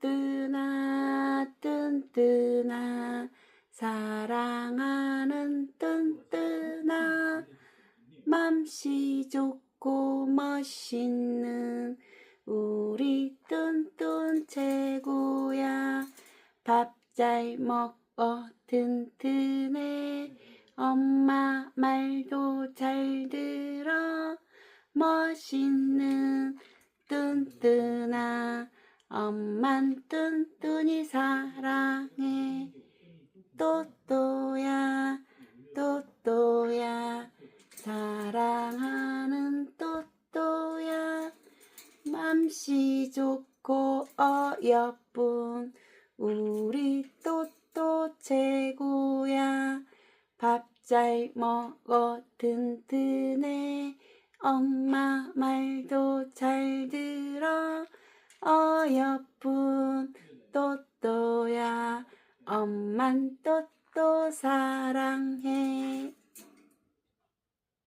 뚠뜨나 뚠뜨나 사랑하는 뚠뜨나 맘씨 좋고 멋있는 우리 뚠뚠 최고야. 밥 잘 먹어 튼튼해. 엄마 말도 잘 들어. 멋있는 뚠뚠아 엄만 뚠뚠이 사랑해. 또또야 또또야. 사랑하는 또또야. 맘씨 좋고 어여쁜 우리 또또 최고야. 밥 잘 먹어 튼튼해 엄마 말도 잘 들어 어여쁜 또또야. 엄만 또또 사랑해